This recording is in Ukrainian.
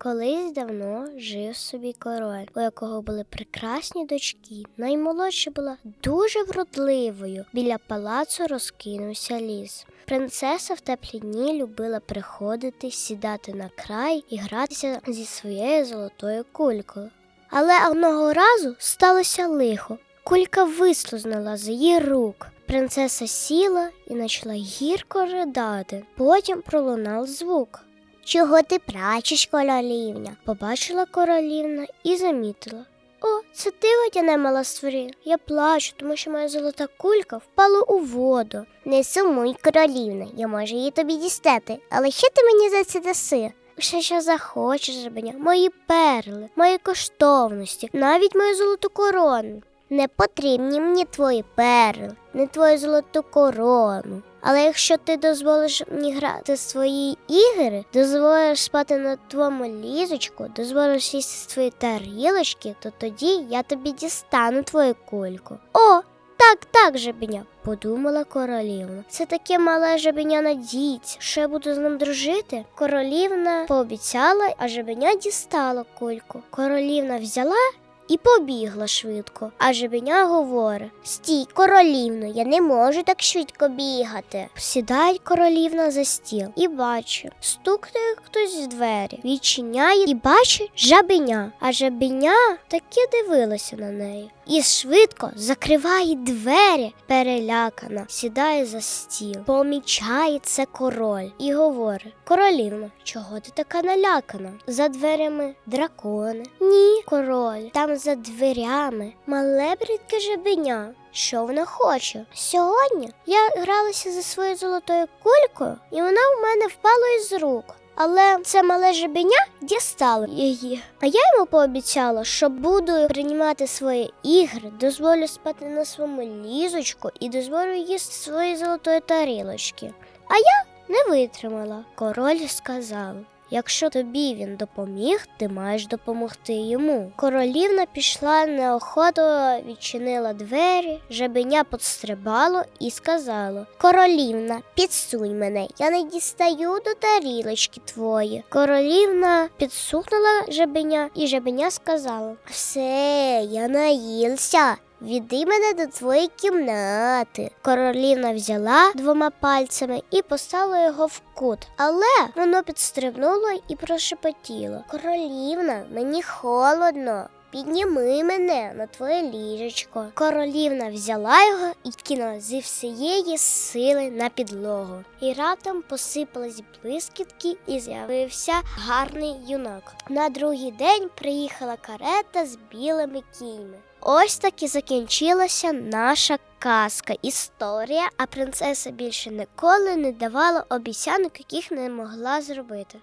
Колись давно жив собі король, у якого були прекрасні дочки. Наймолодша була дуже вродливою. Біля палацу розкинувся ліс. Принцеса в теплі дні любила приходити, сідати на край і гратися зі своєю золотою кулькою. Але одного разу сталося лихо. Кулька вислузнула з її рук. Принцеса сіла і почала гірко ридати. Потім пролунав звук. Чого ти прачеш, королівня? Побачила королівна і замітила. О, це ти водяне маластворі. Я плачу, тому що моя золота кулька впала у воду. Не сумуй, королівна, я можу її тобі дістати, але що ти мені за це даси? Все, що захочеш, жабеня, мої перли, мої коштовності, навіть мою золоту корону. Не потрібні мені твої перли, не твою золоту корону. Але якщо ти дозволиш мені грати свої ігри, дозволиш спати на твоєму ліжечку, дозволиш їсти свої тарілочки, то тоді я тобі дістану твою кульку. О, так, так, жабеня, подумала королівна. Це таке мале жабеня надіється, що я буду з ним дружити. Королівна пообіцяла, а жабеня дістала кульку. Королівна взяла і побігла швидко. А жебеня говорить: Стій, королівно, я не можу так швидко бігати. Сідає королівна за стіл і бачить, стукає хтось в двері, відчиняє і бачить жабеня. А жабеня таки дивилася на неї. І швидко закриває двері, перелякана, сідає за стіл, помічає це король і говорить: Королівна, чого ти така налякана? За дверями дракони. Ні, король, там за дверями мале брідке жабеня. Що вона хоче? Сьогодні я гралася за своєю золотою кулькою, і вона в мене впала із рук. Але це мале жабеня дістало її. А я йому пообіцяла, що буду приймати свої ігри, дозволю спати на своєму лізочку і дозволю їсти свої золотої тарілочки. А я не витримала. Король сказав. Якщо тобі він допоміг, ти маєш допомогти йому. Королівна пішла неохоту, відчинила двері, жабеня подстрибало і сказало: Королівна, підсунь мене, я не дістаю до тарілочки твої. Королівна підсухнула жабеня, і жабеня сказала: Все, я наївся. Віди мене до твоєї кімнати. Королівна взяла двома пальцями і поставила його в кут. Але воно підстрибнуло і прошепотіло. Королівна, мені холодно. Підніми мене на твоє ліжечко. Королівна взяла його і кинула зі всієї сили на підлогу. І раптом посипались блискітки, і з'явився гарний юнак. На другий день приїхала карета з білими кіньми. Ось так і закінчилася наша казка, історія, а принцеса більше ніколи не давала обіцянок, яких не могла зробити.